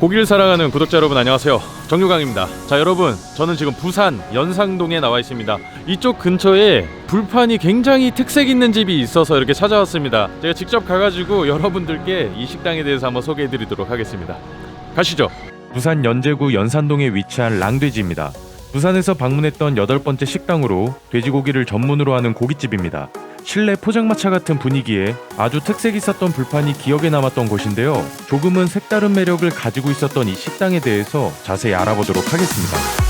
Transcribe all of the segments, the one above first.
고기를 사랑하는 구독자 여러분 안녕하세요. 정유강입니다. 자 여러분 저는 지금 부산 연상동에 나와 있습니다. 이쪽 근처에 불판이 굉장히 특색 있는 집이 있어서 이렇게 찾아왔습니다. 제가 직접 가가지고 여러분들께 이 식당에 대해서 한번 소개해 드리도록 하겠습니다. 가시죠. 부산 연제구 연산동에 위치한 랑돼지입니다. 부산에서 방문했던 여덟 번째 식당으로 돼지고기를 전문으로 하는 고깃집입니다 실내 포장마차 같은 분위기에 아주 특색 있었던 불판이 기억에 남았던 곳인데요. 조금은 색다른 매력을 가지고 있었던 이 식당에 대해서 자세히 알아보도록 하겠습니다.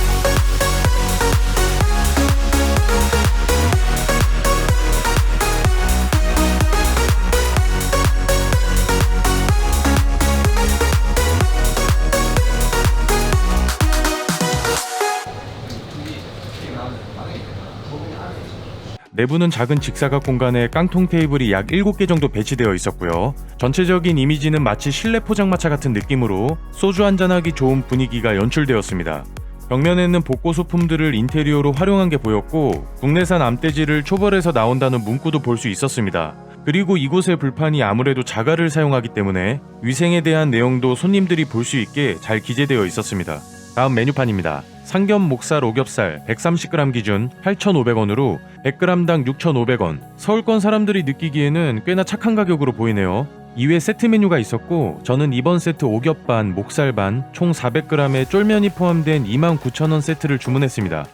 내부는 작은 직사각 공간에 깡통 테이블이 약 7개 정도 배치되어 있었고요. 전체적인 이미지는 마치 실내 포장마차 같은 느낌으로 소주 한잔하기 좋은 분위기가 연출되었습니다. 벽면에는 복고 소품들을 인테리어로 활용한 게 보였고 국내산 암돼지를 초벌해서 나온다는 문구도 볼 수 있었습니다. 그리고 이곳의 불판이 아무래도 자갈을 사용하기 때문에 위생에 대한 내용도 손님들이 볼 수 있게 잘 기재되어 있었습니다. 다음 메뉴판입니다. 상견 목살 오겹살 130g 기준 8,500원으로 100g당 6,500원. 서울권 사람들이 느끼기에는 꽤나 착한 가격으로 보이네요. 이외 세트 메뉴가 있었고 저는 이번 세트 오겹 반, 목살 반, 총 400g의 쫄면이 포함된 29,000원 세트를 주문했습니다.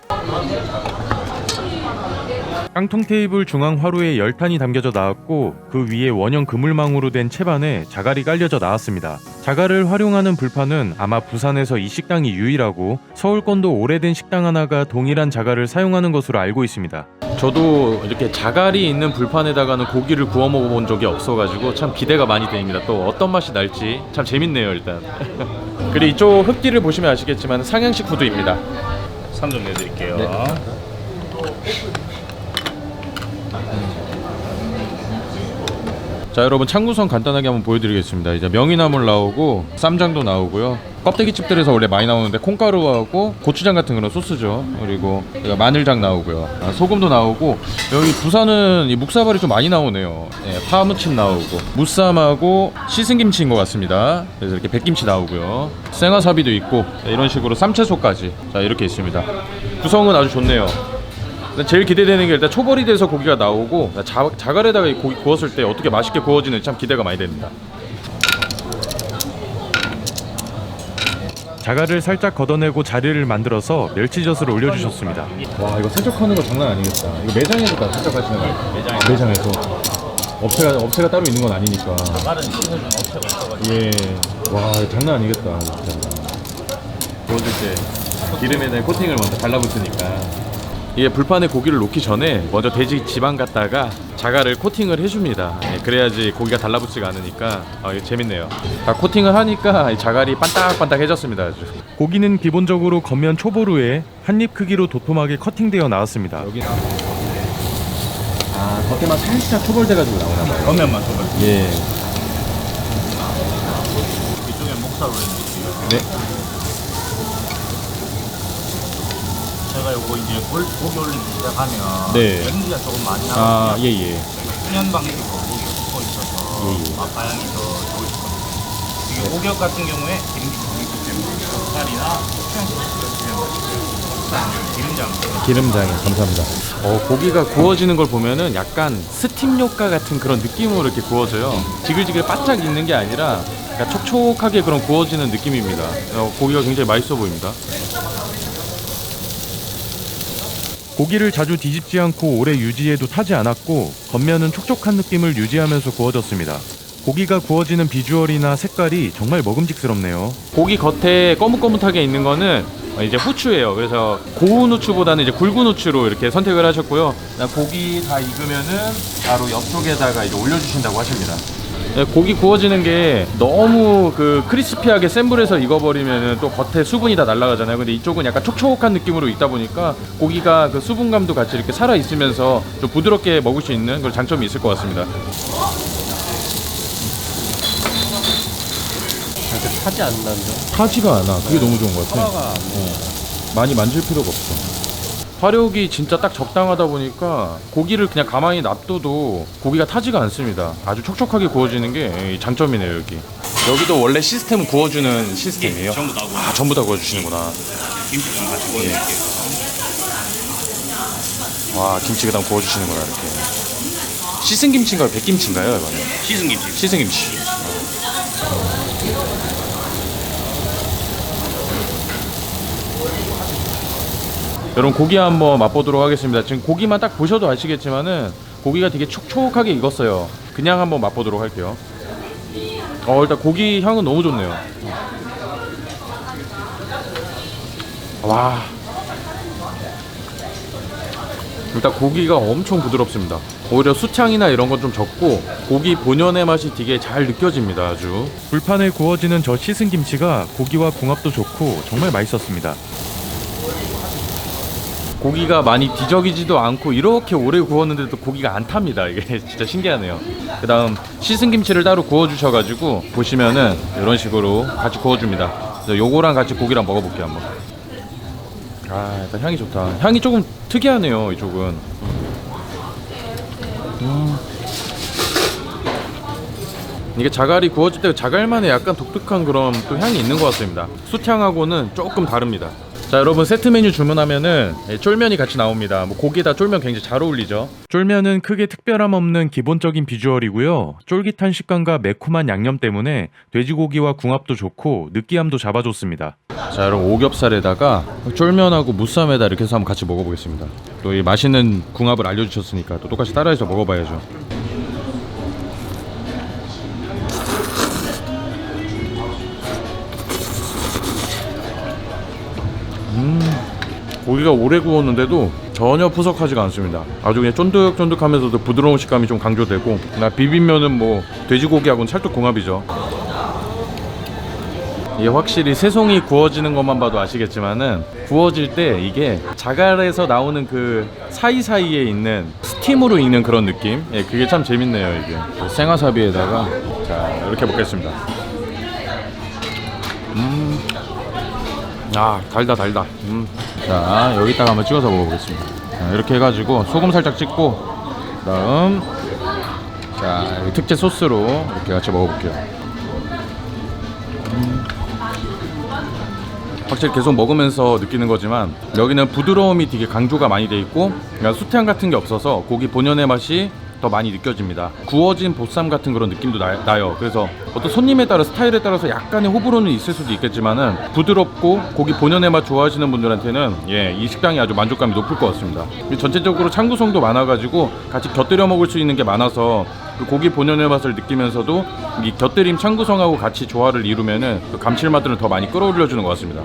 깡통 테이블 중앙 화로에 열탄이 담겨져 나왔고 그 위에 원형 그물망으로 된 채반에 자갈이 깔려져 나왔습니다. 자갈을 활용하는 불판은 아마 부산에서 이 식당이 유일하고 서울권도 오래된 식당 하나가 동일한 자갈을 사용하는 것으로 알고 있습니다. 저도 이렇게 자갈이 있는 불판에다가는 고기를 구워 먹어본 적이 없어가지고 참 기대가 많이 됩니다. 또 어떤 맛이 날지 참 재밌네요 일단. 그리고 이쪽 흙길을 보시면 아시겠지만 상향식 푸드입니다. 3점 내드릴게요. 네. 자 여러분 창구성 간단하게 한번 보여드리겠습니다. 이제 명이나물 나오고 쌈장도 나오고요. 껍데기집들에서 원래 많이 나오는데 콩가루하고 고추장 같은 그런 소스죠. 그리고 마늘장 나오고요. 아, 소금도 나오고 여기 부산은 이 묵사발이 좀 많이 나오네요. 예, 파무침 나오고 무쌈하고 씻은 김치인 것 같습니다. 그래서 이렇게 백김치 나오고요. 생화사비도 있고 네, 이런 식으로 쌈채소까지. 자 이렇게 있습니다. 구성은 아주 좋네요 일단 제일 기대되는 게 일단 초벌이 돼서 고기가 나오고 자, 자갈에다가 이 고기 구웠을 때 어떻게 맛있게 구워지는지 참 기대가 많이 됩니다. 자갈을 살짝 걷어내고 자리를 만들어서 멸치젓을 올려주셨습니다. 와 이거 세척하는 거 장난 아니겠다. 이거 매장에서 다 세척하시는 거예요? 매장에서. 매장에서 업체가 업체가 따로 있는 건 아니니까. 다른 씻어주는 업체가 있어가지고 예. 와 이거 장난 아니겠다 진짜. 구워줄 때 기름에다 코팅을 먼저 달라붙으니까. 이게 불판에 고기를 놓기 전에 먼저 돼지 지방 갖다가 자갈을 코팅을 해줍니다. 예, 그래야지 고기가 달라붙지가 않으니까 아, 이거 재밌네요. 다 코팅을 하니까 이 자갈이 반딱반딱해졌습니다. 아주. 고기는 기본적으로 겉면 초보루에 한입 크기로 도톰하게 커팅되어 나왔습니다. 여기 아 겉에만 살짝 초벌돼가지고 나오나 봐요. 겉면만 줘봐요. 예. 이쪽에 목살 올려드릴 네. 제가 요거 이제 골, 고기 올리기 시작하면 네. 연기가 조금 많이 아 나거든요. 예예. 수면 방식으로 고기 굽고 있어서 예, 예. 맛바향이 더 좋으시거든요. 이게 오겹 같은 경우에 기름기 더 있기 때문에 맛있고요. 기름장. 기름장에 감사합니다. 어, 고기가 구워지는 걸 보면은 약간 스팀 효과 같은 그런 느낌으로 이렇게 구워져요. 지글지글 바짝 있는 게 아니라 약간 촉촉하게 그런 구워지는 느낌입니다. 어, 고기가 굉장히 맛있어 보입니다. 고기를 자주 뒤집지 않고 오래 유지해도 타지 않았고 겉면은 촉촉한 느낌을 유지하면서 구워졌습니다. 고기가 구워지는 비주얼이나 색깔이 정말 먹음직스럽네요. 고기 겉에 거뭇거뭇하게 있는 거는 이제 후추예요. 그래서 고운 후추보다는 이제 굵은 후추로 이렇게 선택을 하셨고요. 고기 다 익으면은 바로 옆쪽에다가 이제 올려주신다고 하십니다. 네, 고기 구워지는 게 너무 그 크리스피하게 센 불에서 익어버리면은 또 겉에 수분이 다 날아가잖아요. 근데 이쪽은 약간 촉촉한 느낌으로 익다 보니까 고기가 그 수분감도 같이 이렇게 살아 있으면서 좀 부드럽게 먹을 수 있는 그런 장점이 있을 것 같습니다. 타지 않는다. 타지가 않아. 그게 너무 좋은 것 같아. 파가 많이 만질 필요가 없어. 화력이 진짜 딱 적당하다 보니까 고기를 그냥 가만히 놔둬도 고기가 타지가 않습니다. 아주 촉촉하게 구워지는 게 장점이네요 여기. 여기도 원래 시스템은 구워주는 시스템이에요? 전부 다 구워. 아 전부 다 구워주시는구나. 김치랑 같이 구워드릴게요. 와 김치 그다음 구워주시는구나 이렇게. 씻은 김치인가요? 백김치인가요? 이거는? 씻은 김치. 씻은 김치. 여러분 고기 한번 맛보도록 하겠습니다. 지금 고기만 딱 보셔도 아시겠지만은 고기가 되게 촉촉하게 익었어요. 그냥 한번 맛보도록 할게요. 어 일단 고기 향은 너무 좋네요. 와. 일단 고기가 엄청 부드럽습니다. 오히려 수창이나 이런 건 좀 적고 고기 본연의 맛이 되게 잘 느껴집니다. 아주 불판에 구워지는 저 씻은 김치가 고기와 궁합도 좋고 정말 맛있었습니다. 고기가 많이 뒤적이지도 않고 이렇게 오래 구웠는데도 고기가 안 탑니다. 이게 진짜 신기하네요. 그 다음 씻은 김치를 따로 구워 주셔가지고 보시면은 이런 식으로 같이 구워줍니다. 요거랑 같이 고기랑 먹어볼게요 한번. 아 일단 향이 좋다. 향이 조금 특이하네요 이쪽은. 음. 이게 자갈이 구워질 때 자갈만의 약간 독특한 그런 또 향이 있는 것 같습니다. 숯향하고는 조금 다릅니다. 자 여러분 세트 메뉴 주문하면은 예, 쫄면이 같이 나옵니다. 뭐 고기에다 쫄면 굉장히 잘 어울리죠. 쫄면은 크게 특별함 없는 기본적인 비주얼이고요. 쫄깃한 식감과 매콤한 양념 때문에 돼지고기와 궁합도 좋고 느끼함도 잡아줬습니다. 자 여러분 오겹살에다가 쫄면하고 무쌈에다 이렇게 해서 한번 같이 먹어보겠습니다. 또 이 맛있는 궁합을 알려주셨으니까 또 똑같이 따라해서 먹어봐야죠. 고기가 오래 구웠는데도 전혀 푸석하지가 않습니다. 아주 그냥 쫀득쫀득하면서도 부드러운 식감이 좀 강조되고 나 비빔면은 뭐 돼지고기하고는 찰떡궁합이죠. 이게 확실히 새송이 구워지는 것만 봐도 아시겠지만은 구워질 때 이게 자갈에서 나오는 그 사이사이에 있는 스팀으로 익는 그런 느낌? 예, 그게 참 재밌네요 이게. 생와사비에다가 자 이렇게 먹겠습니다 아 달다 달다 음. 자 여기다가 한번 찍어서 먹어보겠습니다 자, 이렇게 해가지고 소금 살짝 찍고 그다음 자 여기 특제 소스로 이렇게 같이 먹어볼게요 음. 확실히 계속 먹으면서 느끼는 거지만 여기는 부드러움이 되게 강조가 많이 돼 있고 그러니까 수태향 같은 게 없어서 고기 본연의 맛이 더 많이 느껴집니다. 구워진 보쌈 같은 그런 느낌도 나, 요 그래서 어떤 손님에 따라 스타일에 따라서 약간의 호불호는 있을 수도 있겠지만은 부드럽고 고기 본연의 맛 좋아하시는 분들한테는 예, 이 식당이 아주 만족감이 높을 것 같습니다. 전체적으로 창구성도 많아가지고 같이 곁들여 먹을 수 있는 게 많아서 그 고기 본연의 맛을 느끼면서도 이 곁들임 창구성하고 같이 조화를 이루면은 그 감칠맛들을 더 많이 끌어올려주는 것 같습니다.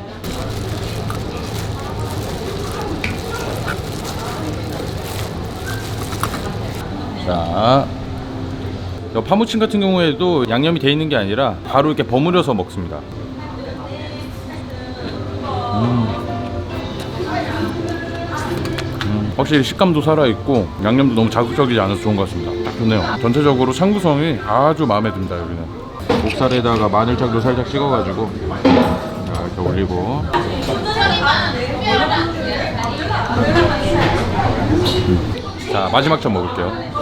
파무침 같은 경우에도 양념이 돼 있는 게 아니라 바로 이렇게 버무려서 먹습니다. 음, 확실히 식감도 살아있고 양념도 너무 자극적이지 않아서 좋은 것 같습니다. 딱 좋네요. 전체적으로 창구성이 아주 마음에 듭니다 여기는. 목살에다가 마늘장도 살짝 찍어가지고 자, 이렇게 올리고 자 마지막 점 먹을게요.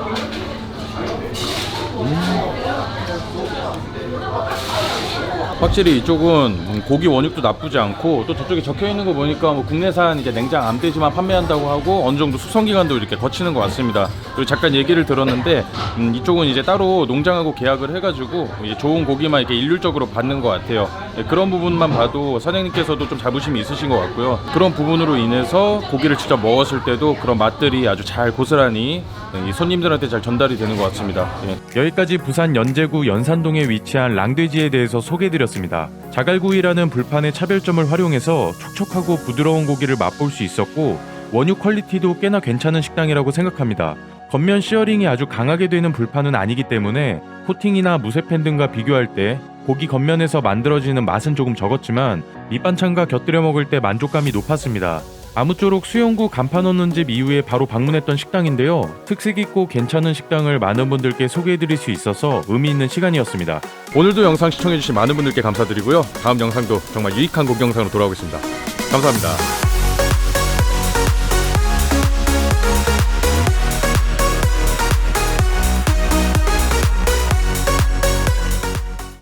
확실히 이쪽은 고기 원육도 나쁘지 않고 또 저쪽에 적혀 있는 거 보니까 뭐 국내산 이제 냉장 암돼지만 판매한다고 하고 어느 정도 수성 기간도 이렇게 거치는 것 같습니다. 그리고 잠깐 얘기를 들었는데 음, 이쪽은 이제 따로 농장하고 계약을 해가지고 이제 좋은 고기만 이렇게 일률적으로 받는 것 같아요. 네, 그런 부분만 봐도 사장님께서도 좀 자부심이 있으신 것 같고요. 그런 부분으로 인해서 고기를 직접 먹었을 때도 그런 맛들이 아주 잘 고스란히 이 손님들한테 잘 전달이 되는 것 같습니다. 예. 여기까지 부산 연제구 연산동에 위치한 랑돼지에 대해서 소개해드렸습니다. 자갈구이라는 불판의 차별점을 활용해서 촉촉하고 부드러운 고기를 맛볼 수 있었고 원유 퀄리티도 꽤나 괜찮은 식당이라고 생각합니다. 겉면 시어링이 아주 강하게 되는 불판은 아니기 때문에 코팅이나 무쇠팬 등과 비교할 때 고기 겉면에서 만들어지는 맛은 조금 적었지만 밑반찬과 곁들여 먹을 때 만족감이 높았습니다. 아무쪼록 수영구 간판 없는 집 이후에 바로 방문했던 식당인데요. 특색 있고 괜찮은 식당을 많은 분들께 소개해드릴 수 있어서 의미 있는 시간이었습니다. 오늘도 영상 시청해주신 많은 분들께 감사드리고요. 다음 영상도 정말 유익한 고기 영상으로 돌아오겠습니다. 감사합니다.